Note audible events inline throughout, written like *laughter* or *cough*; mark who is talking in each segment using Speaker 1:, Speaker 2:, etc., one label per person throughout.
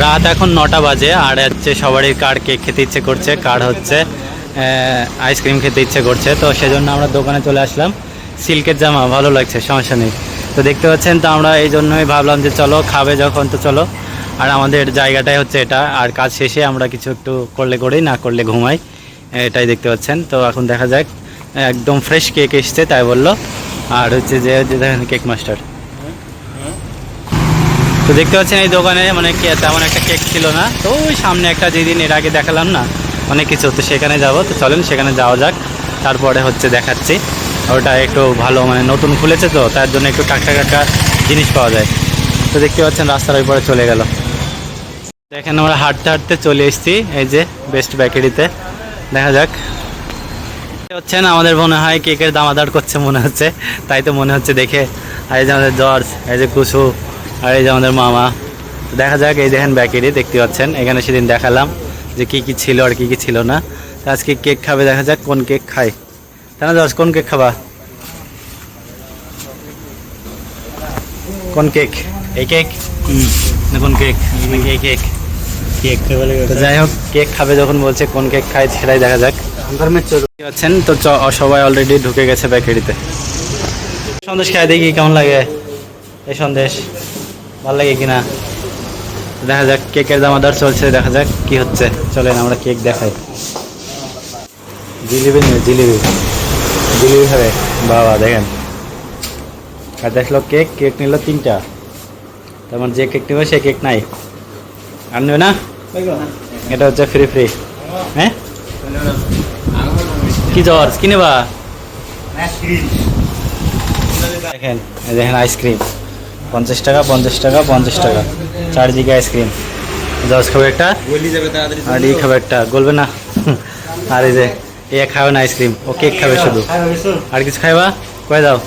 Speaker 1: রাত এখন নটা বাজে, আর হচ্ছে সবারই কার কেক খেতে ইচ্ছে করছে, কার হচ্ছে আইসক্রিম খেতে ইচ্ছে করছে, তো সেজন্য আমরা দোকানে চলে আসলাম। সিল্কের জামা, ভালো লাগছে, সমস্যা নেই। তো দেখতে পাচ্ছেন তো আমরা এই জন্যই ভাবলাম যে চলো, খাবে যখন, তো চলো। আর আমাদের জায়গাটাই হচ্ছে এটা, আর কাজ শেষে আমরা কিছু একটু করলে করেই না করলে ঘুমাই, এটাই দেখতে পাচ্ছেন। তো এখন দেখা যাক, একদম ফ্রেশ কেক এসছে, তাই বলল। আর হচ্ছে যে দেখেন কেক মাস্টার তো দেখতে পাচ্ছেন এই দোকানে মানে তেমন একটা কেক ছিল না। তো ওই সামনে একটা যেদিন এর আগে দেখালাম না, অনেক কিছু। তো সেখানে যাব। তো চলেন, সেখানে যাওয়া যাক। তারপরে হচ্ছে দেখাচ্ছি। ওটা একটু ভালো মানে নতুন খুলেছে তো, তার জন্য একটু টাকা টাকা জিনিস পাওয়া যায়। তো দেখতে পাচ্ছেন রাস্তার ওই পরে চলে গেল। দেখেন আমরা হাঁটতে হাঁটতে চলে এসেছি, এই যে বেস্ট বেকারিতে দেখা যাক। হচ্ছেন আমাদের মনে হয় কেকের দামাদার করছে মনে হচ্ছে। তাই তো মনে হচ্ছে দেখে। এই যে আমাদের জর্জ, এই যে কুসু। আর এই যে আমাদের মামা। দেখা যাক এই দেখেন ব্যাকেরি দেখতে পাচ্ছেন। এখানে সেদিন দেখালাম যে কি কি ছিল আর কি কি ছিল না। আজকে কেক খাবে দেখা যাক কোন কেক খাই তাই না দশ কোন কেক খাবা? কোন কেক এই কেক না কোন কেক এই কেক যাই হোক কেক খাবে যখন বলছে কোন কেক খায় সেটাই দেখা যাক। আছেন তো সবাই অলরেডি ঢুকে গেছে ব্যাকেরিতে সন্দেশ খাই দেখি কেমন লাগে। এই সন্দেশ। ভালো লাগে কিনা? দেখা যাক, কেকের দামাদার চলছে, দেখা যাক কি হচ্ছে। চলেন, আমরা কেক দেখাই। জিলিপি নিয়ে জিলিপি। জিলিপি খাবে। বাবা, দেখেন। আর দেখল কেক কেক নিল তিনটা। তার মানে যে কেক নেবে, সে কেক নাই। আর না? এটা হচ্ছে ফ্রি ফ্রি হ্যাঁ? কি জ্বর? কি নেবা? দেখেন দেখেন আইসক্রিম পঞ্চাশ টাকা পঞ্চাশ টাকা পঞ্চাশ টাকা। চারদিকে আইসক্রিম। দশ খাবে একটা? আর ই খাবে একটা। গলবে না। *laughs* আর এই যে, এ খাবে না আইসক্রিম। ও কেক খাবে শুধু। আর কিছু খাইবা? কয়ে দাও।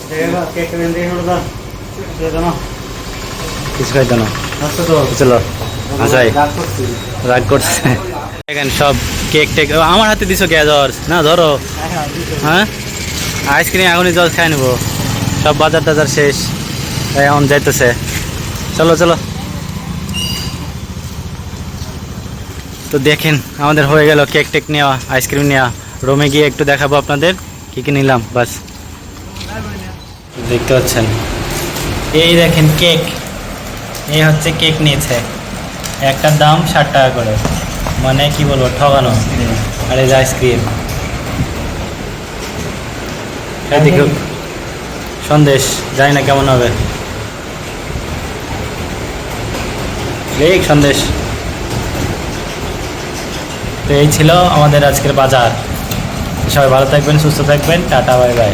Speaker 1: কিছু খাইতো না। চলো। আচ্ছাই রাগ করছে। দেখেন সব কেক টেক আমার হাতে দিছো জ্বর না, ধরো। হ্যাঁ? আইসক্রিম এখনই জল খাই নেব। সব বাজার টাজার শেষ। এখন যাইতেছে। চলো চলো। তো দেখেন, আমাদের হয়ে গেল কেক টেক নেওয়া আইসক্রিম নেওয়া। রোমে গিয়ে একটু দেখাবো আপনাদের, কী কী নিলাম, বাস। দেখতে পাচ্ছেন? এই দেখেন কেক এই হচ্ছে কেক নিয়েছে। একটার দাম ষাট টাকা করে। মানে কি বলব ঠকানো আর এই আইসক্রিম সন্দেশ, জানি না কেমন হবে। ঠিক সন্দেশ। তো এই ছিল আমাদের আজকের বাজার। সবাই ভালো থাকবেন, সুস্থ থাকবেন, টাটা, বাই বাই।